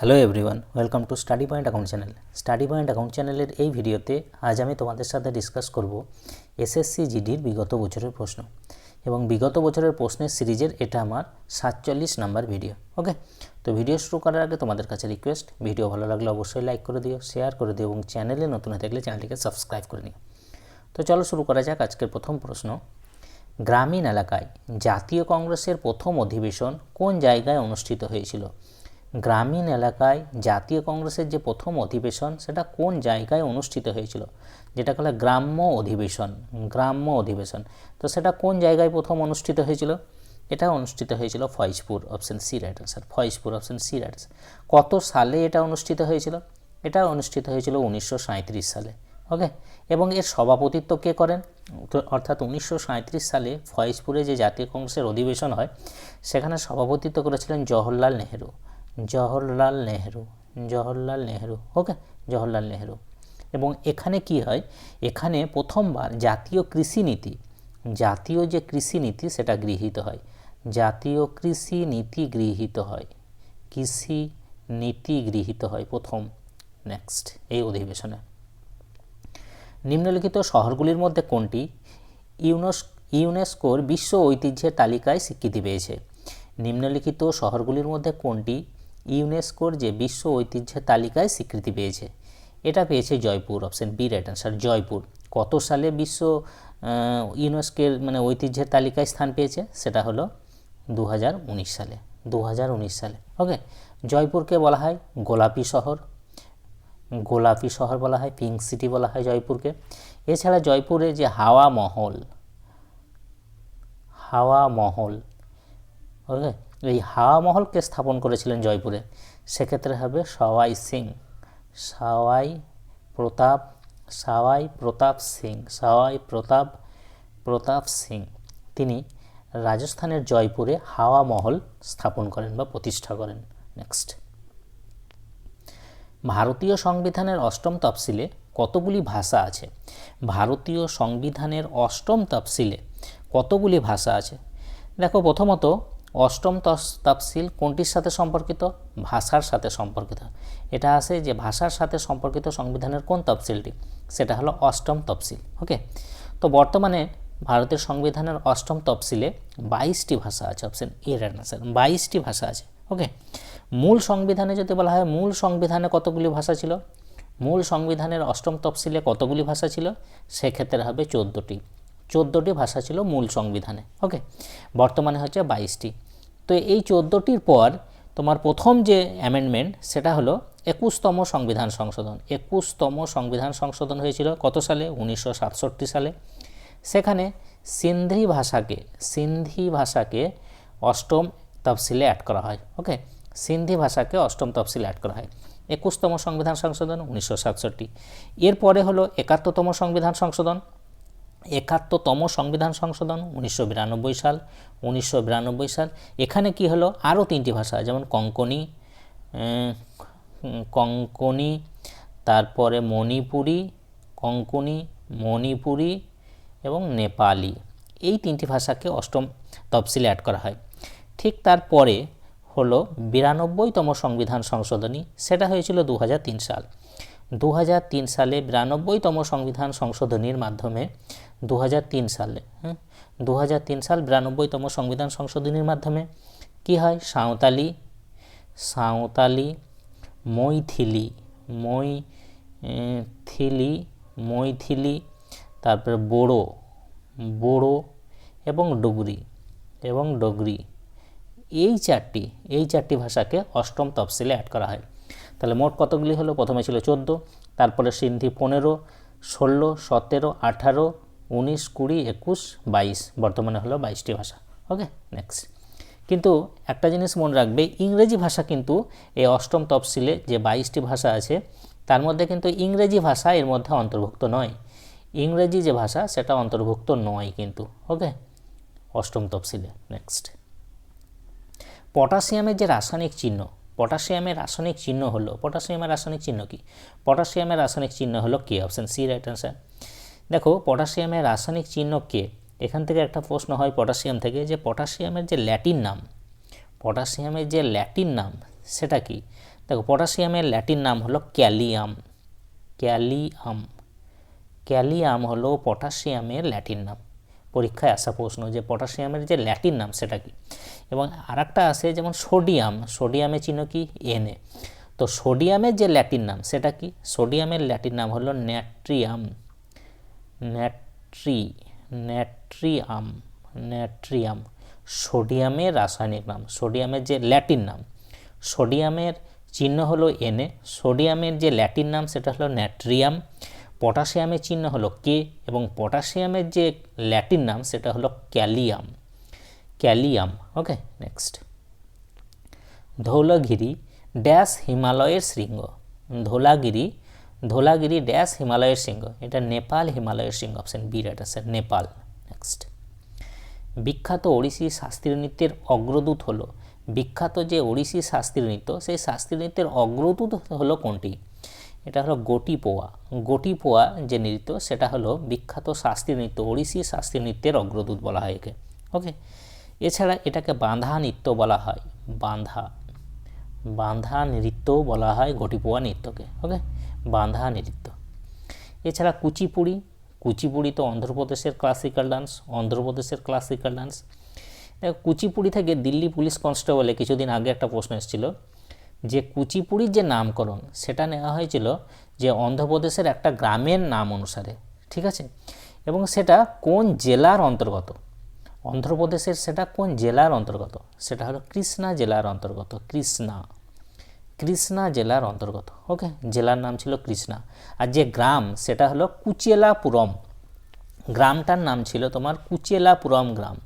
Hello everyone welcome to study point account channel study point account চ্যানেলের এই ভিডিওতে আজ আমি তোমাদের সাথে ডিসকাস করব এসএসসি জিডির বিগত বছরের প্রশ্ন এবং বিগত বছরের প্রশ্নের সিরিজের এটা আমার সাতচল্লিশ নাম্বার ভিডিও ওকে তো ভিডিও শুরু করার আগে তোমাদের কাছে রিকোয়েস্ট ভিডিও ভালো লাগলে অবশ্যই লাইক করে দিও শেয়ার করে দিও এবং চ্যানেলে নতুন হয়ে থাকলে চ্যানেলটিকে সাবস্ক্রাইব করে নিও। তো চলো শুরু করা যাক আজকের প্রথম প্রশ্ন। গ্রামীণ এলাকায় জাতীয় কংগ্রেসের প্রথম অধিবেশন কোন জায়গায় অনুষ্ঠিত হয়েছিল? গ্রামীণ এলাকায় জাতীয় কংগ্রেসের যে প্রথম অধিবেশন, সেটা কোন জায়গায় অনুষ্ঠিত হয়েছিল? যেটা বলে গ্রাম্য অধিবেশন গ্রাম্য অধিবেশন। তো সেটা কোন জায়গায় প্রথম অনুষ্ঠিত হয়েছিল? এটা অনুষ্ঠিত হয়েছিল Faizpur option C right answer Faizpur option C right কত সালে এটা অনুষ্ঠিত হয়েছিল? এটা অনুষ্ঠিত হয়েছিল উনিশশো সাঁইত্রিশ সালে ওকে এবং এর সভাপতিত্ব কে করেন? অর্থাৎ উনিশশো সাঁইত্রিশ সালে ফয়েজপুরে যে জাতীয় কংগ্রেসের অধিবেশন হয়, সেখানে সভাপতিত্ব করেছিলেন জওহরলাল নেহেরু। জওহরলাল নেহেরু জওহরলাল নেহেরু ওকে জওহরলাল নেহেরু। এবং এখানে কি হয়? এখানে প্রথমবার জাতীয় কৃষি নীতি, জাতীয় যে কৃষি নীতি সেটা গৃহীত হয়। জাতীয় কৃষি নীতি গৃহীত হয়। কৃষি নীতি গৃহীত হয় প্রথম। নেক্সট এই অধিবেশনে। নিম্নলিখিত শহরগুলির মধ্যে কোনটি? ইউনেস, ইউনেস্কোর বিশ্ব ঐতিহ্যের তালিকায় স্বীকৃতি পেয়েছে। নিম্নলিখিত শহরগুলির মধ্যে কোনটি? ইউনেস্কোর যে বিশ্ব ঐতিহ্যের তালিকায় স্বীকৃতি পেয়েছে। এটা পেয়েছে Jaipur option B right answer Jaipur. কত সালে বিশ্ব ইউনেস্কোর মানে ঐতিহ্যের তালিকায় স্থান পেয়েছে? সেটা হলো দু হাজার উনিশ সালে। দু হাজার উনিশ সালে। ওকে জয়পুরকে বলা হয় গোলাপি শহর। গোলাপি শহর বলা হয় পিঙ্ক সিটি বলা হয় জয়পুরকে। এছাড়া জয়পুরে যে হাওয়া মহল হাওয়া মহল ওকে এই হাওয়া মহলকে স্থাপন করেছিলেন জয়পুরে। সেক্ষেত্রে হবে সওয়াই সিং। সাওয়াই প্রতাপ সাওয়াই প্রতাপ সিং, সাওয়াই প্রতাপ প্রতাপ সিং। তিনি রাজস্থানের জয়পুরে হাওয়া মহল স্থাপন করেন বা প্রতিষ্ঠা করেন। নেক্সট। ভারতীয় সংবিধানের অষ্টম তফসিলে কতগুলি ভাষা আছে? ভারতীয় সংবিধানের অষ্টম তফসিলে কতগুলি ভাষা আছে? দেখো, প্রথমত অষ্টম তফসিল কোনটির সাথে সম্পর্কিত? ভাষার সাথে সম্পর্কিত। এটা আছে যে ভাষার সাথে সম্পর্কিত সংবিধানের কোন তফসিলটি? সেটা হলো অষ্টম তফসিল, ওকে? তো বর্তমানে ভারতের সংবিধানের অষ্টম তফসিলে বাইশটি ভাষা আছে অপশন এ আনসার বাইশটি ভাষা আছে, ওকে? মূল সংবিধানে যদি বলা হয়, মূল সংবিধানে কতগুলি ভাষা ছিল? মূল সংবিধানের অষ্টম তফসিলে কতগুলি ভাষা ছিল? সেক্ষেত্রে হবে চোদ্দোটি। চোদ্দোটি ভাষা ছিল মূল সংবিধানে ওকে বর্তমানে হচ্ছে বাইশটি। তো এই চোদ্দোটির পর তোমার প্রথম যে অ্যামেন্ডমেন্ট সেটা হলো একুশতম সংবিধান সংশোধন। একুশতম সংবিধান সংশোধন হয়েছিল কত সালে? উনিশশো সাতষট্টি সালে। সেখানে সিন্ধি ভাষাকে সিন্ধি ভাষাকে অষ্টম তফসিলে অ্যাড করা হয় ওকে সিন্ধি ভাষাকে অষ্টম তফসিলে অ্যাড করা হয়। একুশতম সংবিধান সংশোধন উনিশশো সাতষট্টি। এরপরে হলো একাত্তরতম সংবিধান সংশোধন। একাত্তরতম সংবিধান সংশোধন উনিশশো বিরানব্বই সাল, উনিশশো বিরানব্বই সাল। এখানে কি হলো? আরও তিনটি ভাষা, যেমন কঙ্কনি কঙ্কনি তারপরে মণিপুরি কঙ্কনি মণিপুরি এবং নেপালি। এই তিনটি ভাষাকে অষ্টম তফসিলে অ্যাড করা হয়। ঠিক তারপরে হলো বিরানব্বইতম সংবিধান সংশোধনী, সেটা হয়েছিল দু হাজার তিন সাল। দু হাজার তিন সালে বিরানব্বইতম সংবিধান সংশোধনীর মাধ্যমে দু হাজার তিন সালে হ্যাঁ দু হাজার তিন সাল বিরানব্বইতম সংবিধান সংশোধনীর মাধ্যমে কি হয়? সাঁওতালি সাঁওতালি মৈথিলি মৈথিলি মৈথিলি, তারপরে বোড়ো বোড়ো এবং ডুগরি এবং ডগরি। এই চারটি এই চারটি ভাষাকে অষ্টম তফসিলে অ্যাড করা হয়। তাহলে মোট কতগুলি হলো? প্রথমে ছিল চোদ্দ, তারপরে সিন্ধি পনেরো, ষোলো, সতেরো, আঠারো, উনিশ, কুড়ি, একুশ, বাইশ, বর্তমানে হলো বাইশটি ভাষা। ওকে নেক্সট কিন্তু একটা জিনিস মনে রাখবে, ইংরেজি ভাষা কিন্তু এই অষ্টম তফসিলে যে বাইশটি ভাষা আছে, তার মধ্যে কিন্তু ইংরেজি ভাষা এর মধ্যে অন্তর্ভুক্ত নয়। ইংরেজি যে ভাষা, সেটা অন্তর্ভুক্ত নয় কিন্তু। ওকে, অষ্টম তফসিলে নেক্সট পটাশিয়ামের যে রাসায়নিক চিহ্ন পটাশিয়ামের রাসায়নিক চিহ্ন হলো, পটাশিয়ামের রাসায়নিক চিহ্ন কি? পটাশিয়ামের রাসায়নিক চিহ্ন হলো K? Option C right answer দেখো, পটাশিয়ামের রাসায়নিক চিহ্ন কে? এখান থেকে একটা প্রশ্ন হয় পটাশিয়াম থেকে যে পটাশিয়ামের যে ল্যাটিন নাম, পটাশিয়ামের যে ল্যাটিন নাম, সেটা কি? দেখো, পটাশিয়ামের ল্যাটিন নাম হলো ক্যালিয়াম। ক্যালিয়াম। ক্যালিয়াম হলো পটাশিয়ামের ল্যাটিন নাম। পরীক্ষায় আসা প্রশ্ন যে পটাশিয়ামের যে ল্যাটিন নাম সেটা কি? এবং আরেকটা আছে যেমন সোডিয়াম সোডিয়ামের চিহ্ন কি? এনএ তো সোডিয়ামের যে ল্যাটিন নাম সেটা কি? সোডিয়ামের ল্যাটিন নাম হলো ন্যাট্রিয়াম। ন্যাট্রি, natrium natrium. সোডিয়ামের রাসায়নিক নাম, সোডিয়ামের যে ল্যাটিন নাম। সোডিয়ামের চিহ্ন হলো এনএ সোডিয়ামের যে ল্যাটিন নাম সেটা হলো ন্যাট্রিয়াম। পটাশিয়ামের চিহ্ন হলো কে এবং পটাশিয়ামের যে ল্যাটিন নাম সেটা হলো kalium. Kalium okay next Dhaulagiri dash হিমালয়ের শৃঙ্গ। ধৌলাগিরি ধৌলাগিরি ড্যাশ হিমালয়ের শৃঙ্গ। এটা নেপাল হিমালয়ের শৃঙ্গ অপশন বি রাইট আছে নেপাল। নেক্সট বিখ্যাত ওড়িশি শাস্ত্রীয় নৃত্যের অগ্রদূত হলো। বিখ্যাত যে ওড়িশি শাস্ত্রীয় নৃত্য, সেই শাস্ত্রীয় নৃত্যের অগ্রদূত হলো কোনটি? এটা হলো গোটি পোয়া। গোটি পোয়া যে নৃত্য, সেটা হলো বিখ্যাত শাস্ত্রীয় নৃত্য, ওড়িশি শাস্ত্রীয় নৃত্যের অগ্রদূত বলা হয় একে। ওকে? এছাড়া এটাকে বাঁধা নৃত্য বলা হয়। বাঁধা। বাঁধা নৃত্যও বলা হয় গটিপোয়া নৃত্যকে। ওকে? বাঁধা নৃত্য। এছাড়া কুচিপুড়ি। কুচিপুড়ি তো অন্ধ্রপ্রদেশের ক্লাসিক্যাল ডান্স অন্ধ্রপ্রদেশের ক্লাসিক্যাল ডান্স কুচিপুড়ি থেকে দিল্লি পুলিশ কনস্টেবলে কিছুদিন আগে একটা প্রশ্ন এসেছিল যে কুচিপুড়ির যে নামকরণ, সেটা নেওয়া হয়েছিল যে অন্ধ্রপ্রদেশের একটা গ্রামের নাম অনুসারে, ঠিক আছে? এবং সেটা কোন জেলার অন্তর্গত? অন্ধ্রপ্রদেশের সেটা কোন জেলার অন্তর্গত? সেটা হলো কৃষ্ণা জেলার অন্তর্গত, কৃষ্ণা। কৃষ্ণা জেলার অন্তর্গত, ওকে? জেলার নাম ছিল কৃষ্ণা। আর যে গ্রাম, সেটা হলো কুচেলাপুরম। গ্রামটার নাম ছিল তোমার কুচেলাপুরম গ্রাম।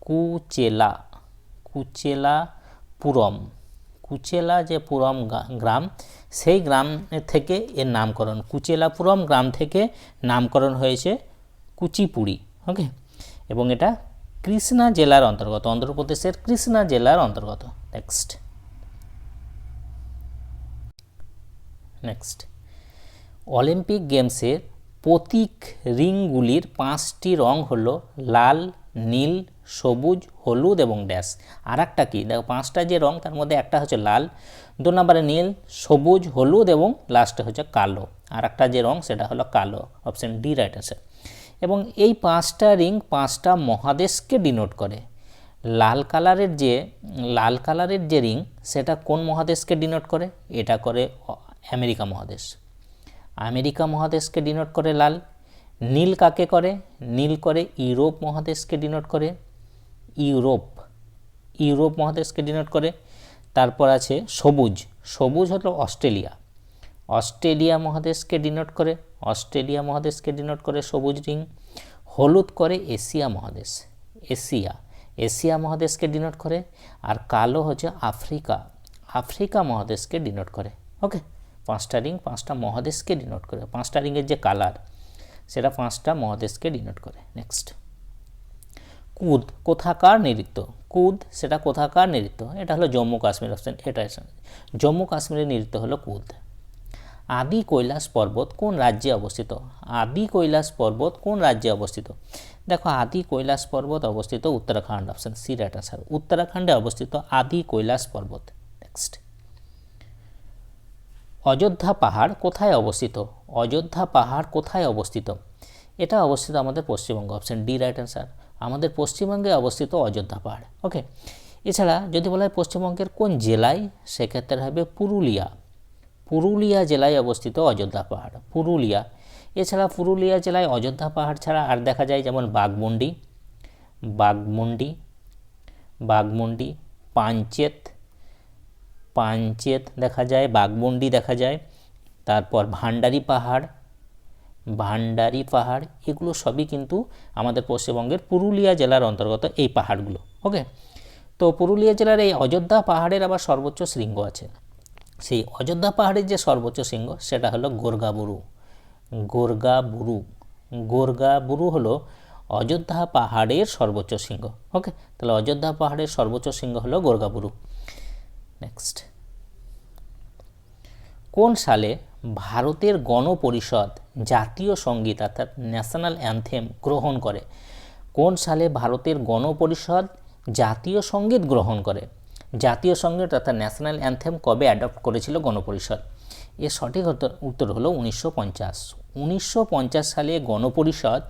কুচেলা, কুচেলাপুরম। কুচেলা যে পুরম গ্রাম, সেই গ্রাম থেকে এর নামকরণ। কুচেলাপুরম গ্রাম থেকে নামকরণ হয়েছে কুচিপুড়ি, ওকে? এবং এটা কৃষ্ণা জেলার অন্তর্গত, অন্ধ্রপ্রদেশের কৃষ্ণা জেলার অন্তর্গত। নেক্সট নেক্সট অলিম্পিক গেমসের প্রতীক রিংগুলির পাঁচটি রং হলো লাল নীল, সবুজ, হলুদ এবং ড্যাশ। আর একটা কী? দেখো, পাঁচটা যে রং, তার মধ্যে একটা হচ্ছে লাল। দু নম্বরে নীল, সবুজ, হলুদ এবং লাস্টে হচ্ছে কালো। আর একটা যে রং, সেটা হলো কালো। অপশন ডি রাইট আছে এবং এই পাঁচটা রিং পাঁচটা মহাদেশকে ডিনোট করে। লাল কালারের যে, লাল কালারের যে রিং, সেটা কোন মহাদেশকে ডিনোট করে? এটা করে আমেরিকা মহাদেশ। আমেরিকা মহাদেশকে ডিনোট করে লাল। নীল কাকে করে? নীল করে ইউরোপ মহাদেশকে ডিনোট করে। ইউরোপ ইউরোপ মহাদেশকে ডিনোট করে। তারপর আছে সবুজ সবুজ হলো অস্ট্রেলিয়া। অস্ট্রেলিয়া মহাদেশকে ডিনোট করে, অস্ট্রেলিয়া মহাদেশকে ডিনোট করে সবুজ রিং। হলুদ করে এশিয়া মহাদেশ, এশিয়া এশিয়া মহাদেশকে ডিনোট করে। আর কালো হচ্ছে আফ্রিকা আফ্রিকা মহাদেশকে ডিনোট করে। ওকে পাঁচটা রিং, পাঁচটা মহাদেশকে ডিনোট করে। পাঁচটা রিংয়ের যে কালার সেটা পাঁচটা মহাদেশকে ডিনোট করে। নেক্সট কুদ, কোথাকার নৃত্য কুদ, সেটা কোথাকার নৃত্য এটা হলো জম্মু কাশ্মীর অপশন এটা জম্মু কাশ্মীরের নৃত্য হলো কুদ। আদি কৈলাস পর্বত কোন রাজ্যে অবস্থিত? আদি কৈলাস পর্বত কোন রাজ্যে অবস্থিত? দেখো, আদি কৈলাস পর্বত অবস্থিত Uttarakhand option C right answer উত্তরাখণ্ডে অবস্থিত আদি কৈলাস পর্বত। নেক্সট অযোধ্যা পাহাড় কোথায় অবস্থিত? অযোধ্যা পাহাড় কোথায় অবস্থিত? এটা অবস্থিত আমাদের Paschimbanga. Option D right answer আমাদের পশ্চিমবঙ্গে অবস্থিত অযোধ্যা পাহাড়। ওকে এছাড়া যদি বলা হয় পশ্চিমবঙ্গের কোন জেলায়, সেক্ষেত্রে হবে পুরুলিয়া। পুরুলিয়া জেলায় অবস্থিত অযোধ্যা পাহাড়। পুরুলিয়া। এছাড়া পুরুলিয়া জেলায় অযোধ্যা পাহাড় ছাড়া আর দেখা যায় যেমন বাঘমুন্ডি বাঘমুন্ডি বাঘমুন্ডি, পাঞ্চেত পাঞ্চেত দেখা যায় বাঘমুন্ডি দেখা যায়, তারপর ভান্ডারি পাহাড় ভান্ডারি পাহাড়, এগুলো সবই কিন্তু আমাদের পশ্চিমবঙ্গের পুরুলিয়া জেলার অন্তর্গত এই পাহাড়গুলো ওকে তো পুরুলিয়া জেলার এই অযোধ্যা পাহাড়ের আবার সর্বোচ্চ শৃঙ্গ আছে। সেই অযোধ্যা পাহাড়ের যে সর্বোচ্চ শৃঙ্গ, সেটা হলো গোরগাবুরু। গোরগাবুরু গোরগাবুরু হলো অযোধ্যা পাহাড়ের সর্বোচ্চ শৃঙ্গ ওকে তাহলে অযোধ্যা পাহাড়ের সর্বোচ্চ শৃঙ্গ হলো গোরগাবুরু। নেক্সট কোন সালে ভারতের গণপরিষদ জাতীয় সংগীত অর্থাৎ ন্যাশনাল অ্যান্থেম গ্রহণ করে? কোন সালে ভারতের গণপরিষদ জাতীয় সংগীত গ্রহণ করে? জাতীয় সংগীত অর্থাৎ ন্যাশনাল অ্যান্থেম কবে অ্যাডপ্ট করেছিল গণপরিষদ? এর সঠিক উত্তর- উত্তর হলো উনিশশো পঞ্চাশ। উনিশশো সালে গণপরিষদ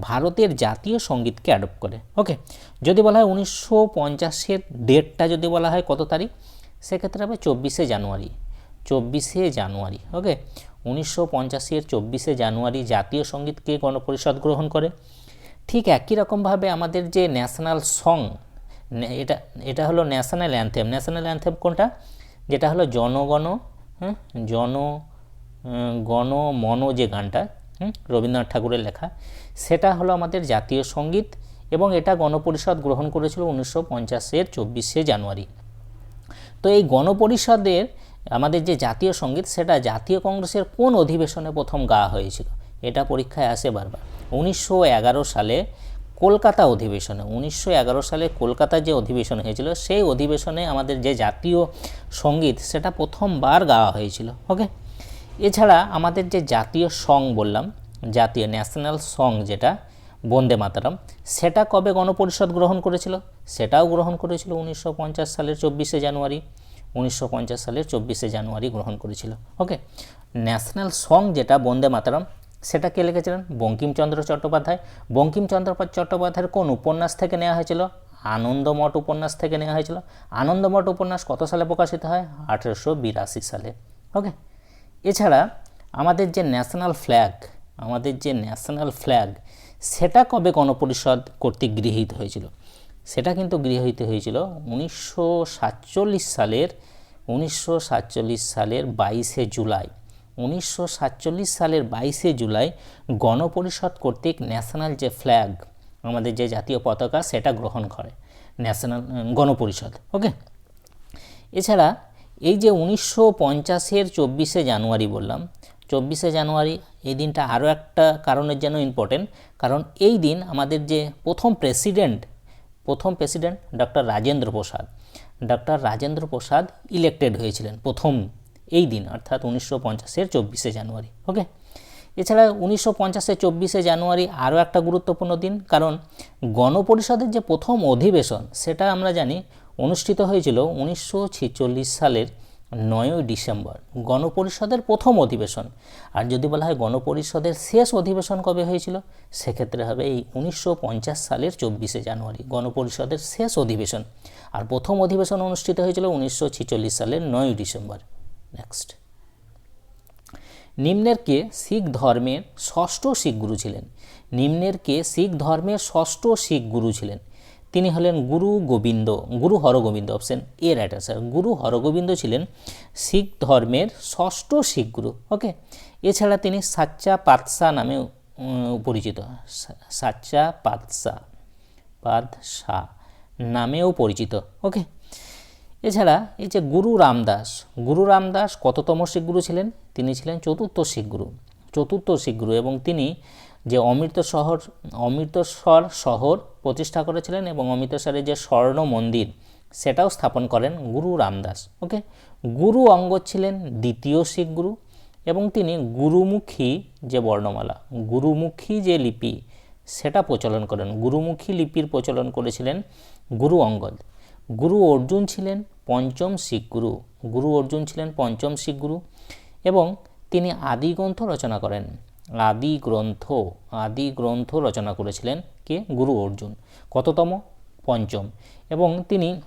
ভারতের জাতীয় সঙ্গীতকে অ্যাডপ্ট করে। ওকে যদি বলা হয় উনিশশো পঞ্চাশের ডেটটা যদি বলা হয় কত তারিখ? সেক্ষেত্রে হবে চব্বিশে জানুয়ারি। চব্বিশে জানুয়ারি ওকে উনিশশো পঞ্চাশের চব্বিশে জানুয়ারি জাতীয় সঙ্গীতকে গণপরিষদ গ্রহণ করে? ঠিক একই রকমভাবে আমাদের যে ন্যাশনাল সং এটা এটা হলো ন্যাশনাল অ্যান্থেম। ন্যাশনাল অ্যান্থেম কোনটা? যেটা হলো জনগণ হ্যাঁ জন গণ, মন যে গানটা রবীন্দ্রনাথ ঠাকুরের লেখা, সেটা হলো আমাদের জাতীয় সংগীত এবং এটা গণপরিষদ গ্রহণ করেছিল উনিশশো পঞ্চাশের চব্বিশে জানুয়ারি। তো এই গণপরিষদের আমাদের যে জাতীয় সংগীত, সেটা জাতীয় কংগ্রেসের কোন অধিবেশনে প্রথম গাওয়া হয়েছিল? এটা পরীক্ষায় আসে বারবার। উনিশশো এগারো সালে কলকাতা অধিবেশনে, উনিশশো এগারো সালে কলকাতা যে অধিবেশন হয়েছিল, সেই অধিবেশনে আমাদের যে জাতীয় সংগীত, সেটা প্রথমবার গাওয়া হয়েছিল, ওকে? এছাড়া আমাদের যে জাতীয় সং বললাম, জাতীয় ন্যাশনাল সং যেটা বন্দে মাতারাম। সেটা কবে গণপরিষদ গ্রহণ করেছিল? সেটাও গ্রহণ করেছিল উনিশশো পঞ্চাশ সালের চব্বিশে জানুয়ারি। উনিশশো পঞ্চাশ সালের চব্বিশে জানুয়ারি গ্রহণ করেছিল। ওকে? ন্যাশনাল সং যেটা, বন্দে মাতারাম, সেটা কে লিখেছিলেন? বঙ্কিমচন্দ্র চট্টোপাধ্যায়। বঙ্কিমচন্দ্র চট্টোপাধ্যায়ের কোন উপন্যাস থেকে নেওয়া হয়েছিল? আনন্দমঠ উপন্যাস থেকে নেওয়া হয়েছিল। আনন্দমঠ উপন্যাস কত সালে প্রকাশিত হয়? আঠেরোশো বিরাশি সালে। ওকে? এছাড়া আমাদের যে ন্যাশনাল ফ্ল্যাগ, আমাদের যে ন্যাশনাল ফ্ল্যাগ সেটা কবে গণপরিষদ কর্তৃক গৃহীত হয়েছিল? সেটা কিন্তু গৃহীত হয়েছিল উনিশশো সাতচল্লিশ সালের, উনিশশো সাতচল্লিশ সালের বাইশে জুলাই। উনিশশো সাতচল্লিশ সালের বাইশে জুলাই গণপরিষদ কর্তৃক ন্যাশনাল যে ফ্ল্যাগ, আমাদের যে জাতীয় পতাকা, সেটা গ্রহণ করে ন্যাশনাল গণপরিষদ, ওকে? এছাড়া এই যে উনিশশো পঞ্চাশের চব্বিশে জানুয়ারি বললাম চব্বিশে জানুয়ারি, এই দিনটা আরও একটা কারণের জন্য ইম্পর্টেন্ট কারণ এই দিন আমাদের যে প্রথম প্রেসিডেন্ট প্রথম president doctor Rajendra Prasad. Doctor Rajendra Prasad elected হয়েছিলেন প্রথম এই দিন, অর্থাৎ উনিশশো পঞ্চাশের চব্বিশে জানুয়ারি ওকে এছাড়া উনিশশো পঞ্চাশের চব্বিশে জানুয়ারি আরও একটা গুরুত্বপূর্ণ দিন, কারণ গণপরিষদের যে প্রথম অধিবেশন, সেটা আমরা জানি, অনুষ্ঠিত হয়েছিল উনিশশো ছেচল্লিশ সালের নয়ই ডিসেম্বর গণপরিষদের প্রথম অধিবেশন। আর যদি বলা হয় গণপরিষদের শেষ অধিবেশন কবে হয়েছিল? সেক্ষেত্রে হবে এই উনিশশো পঞ্চাশ সালের চব্বিশে জানুয়ারি, গণপরিষদের শেষ অধিবেশন। আর প্রথম অধিবেশন অনুষ্ঠিত হয়েছিল উনিশশো ছেচল্লিশ সালের নয়ই ডিসেম্বর। নেক্সট নিম্নের কে শিখ ধর্মের ষষ্ঠ শিখ গুরু ছিলেন। নিম্নের কে শিখ ধর্মের ষষ্ঠ শিখ গুরু ছিলেন। তিনি হলেন Guru Gobind, Guru Hargobind option A right answer Guru Hargobind ছিলেন শিখ ধর্মের ষষ্ঠ শিখ গুরু ওকে এছাড়া তিনি সাচ্চা পাতসা নামে পরিচিত। সাচ্চা পাতসা পাদশাহ নামেও পরিচিত ওকে এছাড়া এই যে গুরু রামদাস গুরু রামদাস কততম শিখ গুরু ছিলেন? তিনি ছিলেন চতুর্থ শিখ গুরু, চতুর্থ শিখ গুরু এবং তিনি যে অমৃত শহর অমৃতসর শহর প্রতিষ্ঠা করেছিলেন এবং অমৃতসরের যে স্বর্ণ মন্দির, সেটাও স্থাপন করেন গুরু রামদাস। ওকে? গুরু অঙ্গদ ছিলেন দ্বিতীয় শিখ গুরু এবং তিনি গুরুমুখী যে বর্ণমালা, গুরুমুখী যে লিপি, সেটা প্রচলন করেন। গুরুমুখী লিপির প্রচলন করেছিলেন গুরু অঙ্গদ। গুরু অর্জুন ছিলেন পঞ্চম শিখ গুরু। গুরু অর্জুন ছিলেন পঞ্চম শিখ গুরু এবং তিনি আদি গ্রন্থ রচনা করেন। আদি গ্রন্থ আদি গ্রন্থ রচনা করেছিলেন কে গুরু অর্জুন, কততম? পঞ্চম। এবং তিনি,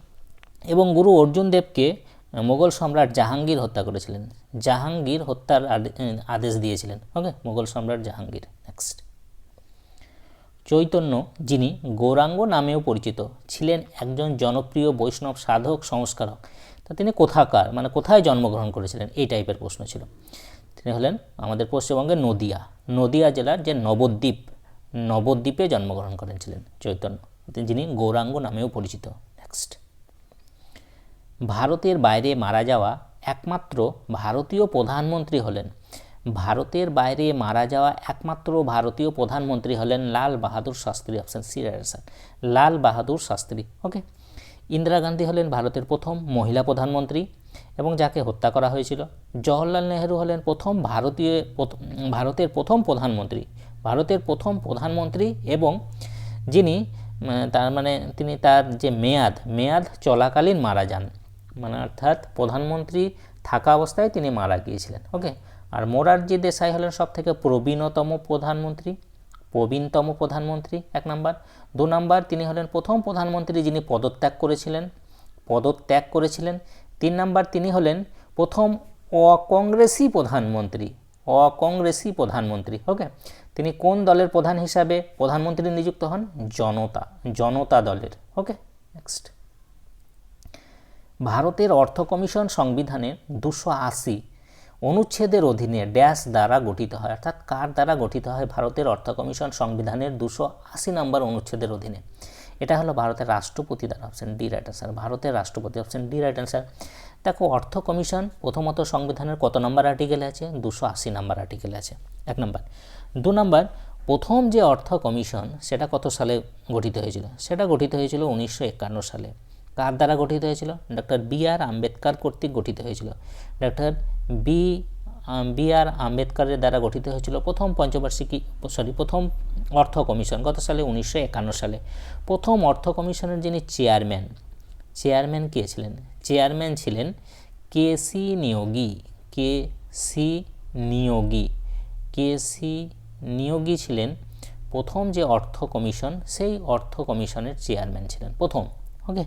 এবং গুরু অর্জুন দেবকে মোগল সম্রাট জাহাঙ্গীর হত্যা করেছিলেন। জাহাঙ্গীর হত্যার আদে- আদেশ দিয়েছিলেন। ওকে মোগল সম্রাট জাহাঙ্গীর। নেক্সট চৈতন্য, যিনি গৌরাঙ্গ নামেও পরিচিত, ছিলেন একজন জনপ্রিয় বৈষ্ণব সাধক সংস্কারক। তা তিনি কোথাকার? মানে কোথায় জন্মগ্রহণ করেছিলেন? এই টাইপের প্রশ্ন ছিল। তিনি হলেন আমাদের পশ্চিমবঙ্গের নদিয়া। নদিয়া জেলার যে নবদ্বীপ নবদ্বীপে জন্মগ্রহণ করেছিলেন চৈতন্য, যিনি গৌরাঙ্গ নামেও পরিচিত। নেক্সট ভারতের বাইরে মারা যাওয়া একমাত্র ভারতীয় প্রধানমন্ত্রী হলেন। ভারতের বাইরে মারা যাওয়া একমাত্র ভারতীয় প্রধানমন্ত্রী হলেন Lal Bahadur Shastri option C sir Lal Bahadur Shastri okay Indira Gandhi হলেন ভারতের প্রথম মহিলা প্রধানমন্ত্রী এবং যাকে হত্যা করা হয়েছিল। জওহরলাল নেহেরু হলেন প্রথম ভারতীয় ভারতের প্রথম প্রধানমন্ত্রী। ভারতের প্রথম প্রধানমন্ত্রী এবং যিনি তার মানে তিনি তার যে মেয়াদ মেয়াদ চলাকালীন মারা যান। মানে অর্থাৎ প্রধানমন্ত্রী থাকা অবস্থায় তিনি মারা গিয়েছিলেন, ওকে? আর মোরারজি দেশাই হলেন সব থেকে প্রবীণতম প্রধানমন্ত্রী প্রবীণতম প্রধানমন্ত্রী, এক নাম্বার। দু নাম্বার, তিনি হলেন প্রথম প্রধানমন্ত্রী যিনি পদত্যাগ করেছিলেন পদত্যাগ করেছিলেন। তিন নাম্বার, তিনি হলেন প্রথম অকংগ্রেসি প্রধানমন্ত্রী অকংগ্রেসি প্রধানমন্ত্রী, ওকে? তিনি কোন দলের প্রধান হিসাবে প্রধানমন্ত্রী নিযুক্ত হন? জনতা জনতা দলের। ওকে নেক্সট ভারতের অর্থ কমিশন সংবিধানের দুশো আশি অনুচ্ছেদের অধীনে ড্যাশ দ্বারা গঠিত হয়, অর্থাৎ কার দ্বারা গঠিত হয় ভারতের অর্থ কমিশন সংবিধানের দুশো আশি নম্বর অনুচ্ছেদের অধীনে? এটা হলো ভারতের রাষ্ট্রপতি দ্বারা অপশন ডি রাইট অ্যান্সার ভারতের রাষ্ট্রপতি অপশন ডি রাইট অ্যান্সার দেখো, অর্থ কমিশন প্রথমত সংবিধানের কত নম্বর আর্টিকেলে আছে? দুশো আশি নম্বর আর্টিকেলে আছে। এক নম্বর। দু নম্বর, প্রথম যে অর্থ কমিশন, সেটা কত সালে গঠিত হয়েছিল? সেটা গঠিত হয়েছিল উনিশশো একান্ন সালে। কার দ্বারা গঠিত হয়েছিল? ডক্টর বি আর আম্বেদকর কর্তৃক গঠিত হয়েছিল। ডক্টর বি বি আর আম্বেদকরের দ্বারা গঠিত হয়েছিল প্রথম পঞ্চবার্ষিকী সরি প্রথম অর্থ কমিশন, গত সালে উনিশশো একান্ন সালে। প্রথম অর্থ কমিশনের যিনি চেয়ারম্যান চেয়ারম্যান কে ছিলেন? চেয়ারম্যান ছিলেন K C Neogy, K C Neogy. K C Neogy ছিলেন প্রথম যে অর্থ কমিশন, সেই অর্থ কমিশনের চেয়ারম্যান ছিলেন প্রথম ওকে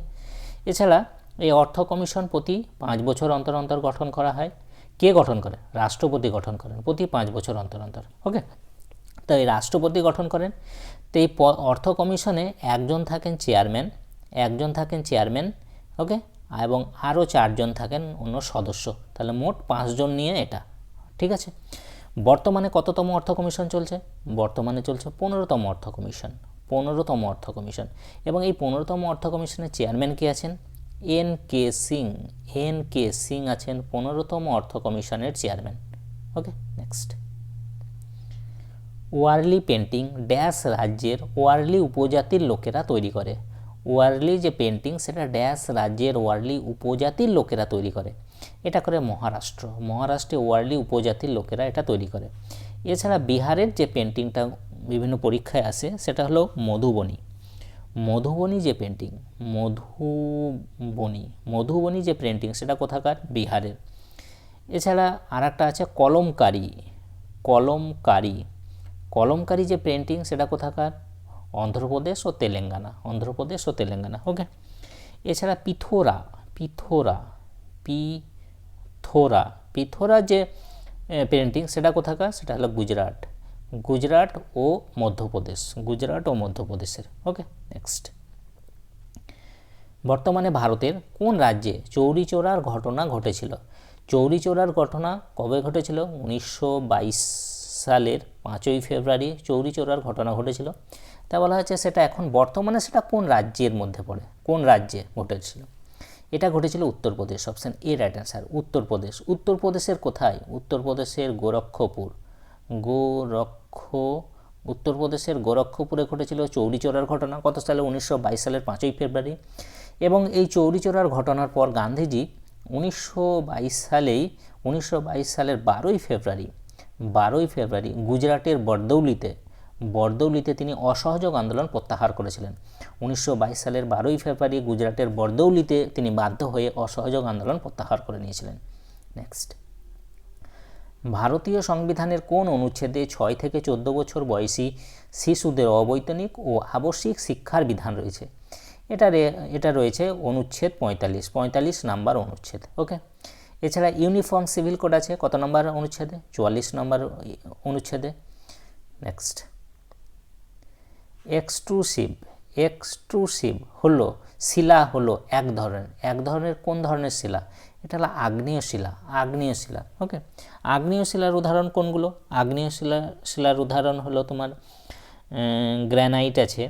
এছাড়া এই অর্থ কমিশন প্রতি পাঁচ বছর অন্তর অন্তর গঠন করা হয়। কে গঠন করে রাষ্ট্রপতি গঠন করেন প্রতি পাঁচ বছর অন্তর অন্তর ওকে তো এই রাষ্ট্রপতি গঠন করেন, তো এই অর্থ কমিশনে একজন থাকেন চেয়ারম্যান, একজন থাকেন চেয়ারম্যান ওকে এবং আরও চারজন থাকেন অন্য সদস্য, তাহলে মোট পাঁচজন নিয়ে এটা, ঠিক আছে? বর্তমানে কততম অর্থ কমিশন চলছে? বর্তমানে চলছে পনেরোতম অর্থ কমিশন, পনেরোতম অর্থ কমিশন, এবং এই পনেরোতম অর্থ কমিশনের চেয়ারম্যান কে আছেন? N K Singh N K Singh আছেন পনেরোতম অর্থ কমিশনের chairman. Okay next Warli painting dash রাজ্যের ওয়ারলি উপজাতির লোকেরা তৈরি করে। ওয়ারলি যে পেন্টিং, সেটা ড্যাশ রাজ্যের ওয়ারলি উপজাতির লোকেরা তৈরি করে। এটা করে মহারাষ্ট্র। মহারাষ্ট্রে ওয়ারলি উপজাতির লোকেরা এটা তৈরি করে। এছাড়া বিহারের যে পেন্টিংটা বিভিন্ন পরীক্ষায় আসে, সেটা হলো মধুবনী। মধুবনী যে পেন্টিং মধুবনী মধুবনী যে পেন্টিং সেটা কোথাকার? বিহারের। এছাড়া আর একটা আছে কলমকারি কলমকারি। কলমকারি যে পেন্টিং সেটা কোথাকার? অন্ধ্রপ্রদেশ ও তেলেঙ্গানা, অন্ধ্রপ্রদেশ ও তেলেঙ্গানা ওকে এছাড়া পিথোরা পিথোরা পিথোরা পিথোরা যে পেন্টিং সেটা কোথাকার? সেটা হলো গুজরাট। গুজরাট ও মধ্যপ্রদেশ, গুজরাট ও মধ্যপ্রদেশের। ওকে নেক্সট বর্তমানে ভারতের কোন রাজ্যে চৌরি চোরার ঘটনা ঘটেছিল? চৌরি চোরার ঘটনা কবে ঘটেছিল? উনিশশো বাইশ সালের পাঁচই ফেব্রুয়ারি চৌরি চোরার ঘটনা ঘটেছিল। তা বলা হচ্ছে সেটা এখন বর্তমানে সেটা কোন রাজ্যের মধ্যে পড়ে? কোন রাজ্যে ঘটেছিল? এটা ঘটেছিল Uttar Pradesh. Option A right answer Uttar Pradesh. উত্তরপ্রদেশের কোথায়? উত্তরপ্রদেশের গোরক্ষপুর। গোরক্ষ, উত্তরপ্রদেশের গোরক্ষপুরে ঘটেছিল চৌরি চোরার ঘটনা, কত সালে? উনিশশো বাইশ সালের পাঁচই ফেব্রুয়ারি। এবং এই চৌরি চোরার ঘটনার পর গান্ধীজি উনিশশো বাইশ সালেই, উনিশশো বাইশ সালের বারোই ফেব্রুয়ারি বারোই ফেব্রুয়ারি গুজরাটের বরদৌলিতে বরদৌলিতে তিনি অসহযোগ আন্দোলন প্রত্যাহার করেছিলেন। উনিশশো বাইশ সালের বারোই ফেব্রুয়ারি গুজরাটের বরদৌলিতে তিনি বাধ্য হয়ে অসহযোগ আন্দোলন প্রত্যাহার করে নিয়েছিলেন। নেক্সট ভারতীয় সংবিধানের কোন অনুচ্ছেদে ছয় থেকে চোদ্দ বছর বয়সী শিশুদের অবৈতনিক ও আবশ্যিক শিক্ষার বিধান রয়েছে? এটা এটা রয়েছে অনুচ্ছেদ পঁয়তাল্লিশ পঁয়তাল্লিশ নাম্বার অনুচ্ছেদ, ওকে? এছাড়া ইউনিফর্ম সিভিল কোড আছে, কত নম্বর অনুচ্ছেদে? চুয়াল্লিশ নম্বর অনুচ্ছেদে। নেক্সট। এক্সট্রুসিভ এক্সট্রুসিভ হলো, শিলা হলো এক ধরনের এক ধরনের কোন ধরনের শিলা? এটা হলো আগ্নেয় শিলা আগ্নেয় শিলা ওকে আগ্নেয় শিলার উদাহরণ কোনগুলো? আগ্নেয় শিলা শিলার উদাহরণ হলো তোমার গ্র্যানাইট আছে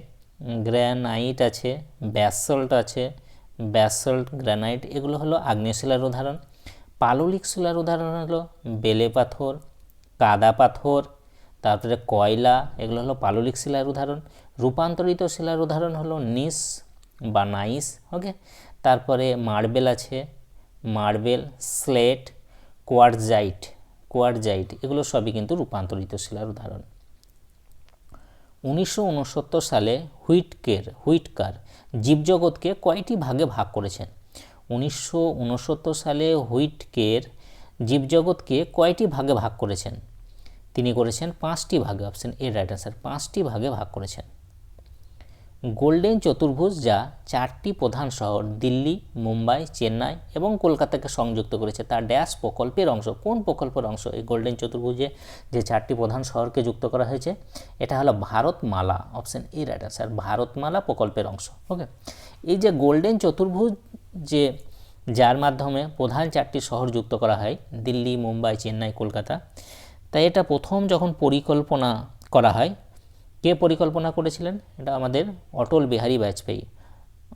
গ্র্যানাইট আছে ব্যাসল্ট আছে ব্যাসল্ট গ্র্যানাইট এগুলো হলো আগ্নেয় শিলার উদাহরণ। পাললিক শিলার উদাহরণ হলো বেলে পাথর, কাদা পাথর, তারপরে কয়লা, এগুলো হলো পাললিক শিলার উদাহরণ। রূপান্তরিত শিলার উদাহরণ হলো নিস বা নাইস ওকে তারপরে মার্বেল আছে মার্বেল, স্লেট, কোয়ারজাইট কোয়ারজাইট এগুলো সবই কিন্তু রূপান্তরিত শিলার উদাহরণ। উনিশশো উনসত্তর সালে হুইটকের, হুইটকার জীবজগৎকে কয়টি ভাগে ভাগ করেছেন? উনিশশো উনসত্তর সালে হুইটকের জীবজগৎকে কয়টি ভাগে ভাগ করেছেন? তিনি করেছেন পাঁচটি ভাগে অপশন এ রাইট অ্যান্সার পাঁচটি ভাগে ভাগ করেছেন। গোল্ডেন চতুর্ভুজ যা চারটি প্রধান শহর, দিল্লি, মুম্বাই, চেন্নাই এবং কলকাতাকে সংযুক্ত করেছে। তার ড্যাশ প্রকল্পের অংশ, কোন প্রকল্পের অংশ? এই গোল্ডেন চতুর্ভুজে যে চারটি প্রধান শহরকে যুক্ত করা হয়েছে, এটা হলো Bharatmala. Option A, right answer Bharatmala প্রকল্পের অংশ। ওকে? এই যে গোল্ডেন চতুর্ভুজ যে, যার মাধ্যমে প্রধান চারটি শহর যুক্ত করা হয়, দিল্লি, মুম্বাই, চেন্নাই, কলকাতা, তাই এটা প্রথম যখন পরিকল্পনা করা হয় কে পরিকল্পনা করেছিলেন? এটা আমাদের অটল বিহারী বাজপেয়ী।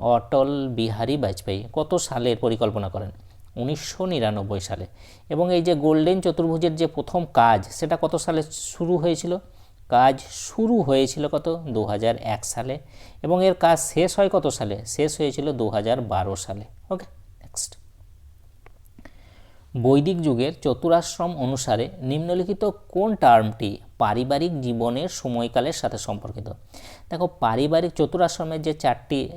অটল বিহারী বাজপেয়ী কত সালের পরিকল্পনা করেন? উনিশশো নিরানব্বই সালে। এবং এই যে গোল্ডেন চতুর্ভুজের যে প্রথম কাজ, সেটা কত সালে শুরু হয়েছিল? কাজ শুরু হয়েছিল কত? দু সালে। এবং এর কাজ শেষ হয় কত সালে? শেষ হয়েছিল দু হাজার বারো সালে। ওকে নেক্সট বৈদিক যুগের চতুরাশ্রম অনুসারে নিম্নলিখিত কোন টার্মটি পারিবারিক জীবনের সময়কালের সাথে সম্পর্কিত? দেখো, পারিবারিক চতুরাশ্রমের যে চারটি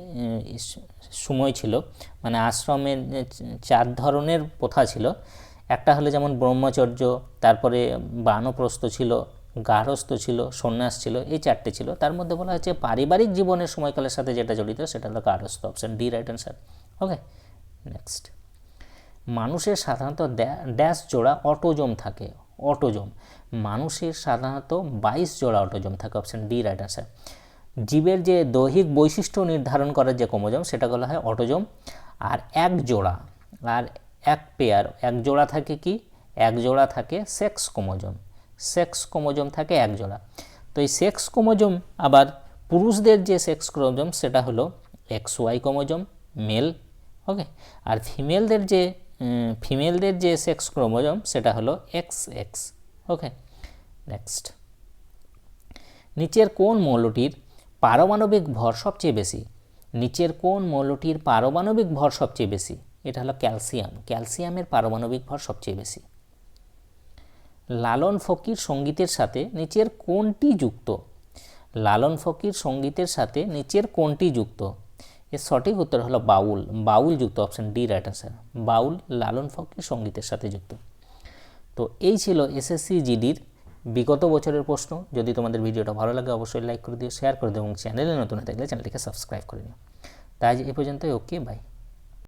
সময় ছিল মানে আশ্রমের চার ধরনের প্রথা ছিল। একটা হলো যেমন ব্রহ্মচর্য, তারপরে বানপ্রস্থ ছিল গার্হস্থ ছিল, সন্ন্যাস ছিল, এই চারটে ছিল। তার মধ্যে বলা হচ্ছে পারিবারিক জীবনের সময়কালের সাথে যেটা জড়িত, সেটা হলো গার্হস্থ option D, right answer. Okay, next. মানুষের সাধারণত ড্যা- ড্যাশ জোড়া অটোজোম থাকে, অটোজোম। মানুষের সাধারণত বাইশ জোড়া অটোজোম থাকে অপশান ডি রাইট আনসার জীবের যে দৈহিক বৈশিষ্ট্য নির্ধারণ করার যে ক্রোমোজোম, সেটা বলা হয় অটোজোম। আর এক জোড়া, আর এক পেয়ার এক জোড়া থাকে কি? এক জোড়া থাকে সেক্স ক্রোমোজোম। সেক্স ক্রোমোজোম থাকে এক জোড়া। তো এই সেক্স ক্রোমোজোম, আবার পুরুষদের যে সেক্স ক্রোমোজোম, সেটা হলো X Y chromosome male okay আর ফিমেলদের যে ফিমেলদের যে সেক্স ক্রোমোজোম সেটা হলো এক্স এক্স ওকে নেক্সট নিচের কোন মৌলটির পারমাণবিক ভর সবচেয়ে বেশি? নিচের কোন মৌলটির পারমাণবিক ভর সবচেয়ে বেশি? এটা হলো ক্যালসিয়াম। ক্যালসিয়ামের পারমাণবিক ভর সবচেয়ে বেশি। লালন ফকির সঙ্গীতের সাথে নিচের কোনটি যুক্ত? লালন ফকির সঙ্গীতের সাথে নিচের কোনটি যুক্ত? এর সঠিক উত্তর হলো বাউল। বাউল যুক্ত option D right answer Baul Lalon Fakir সঙ্গীতের সাথে যুক্ত। তো এই ছিল এসএসসি জিডির বিগত বছরের প্রশ্ন। যদি তোমাদের ভিডিওটা ভালো লাগে, অবশ্যই লাইক করে দিও শেয়ার করে দিও, এবং চ্যানেলে নতুন থাকলে চ্যানেলটিকে সাবস্ক্রাইব করে নিও। তাই এই পর্যন্তই ওকে বাই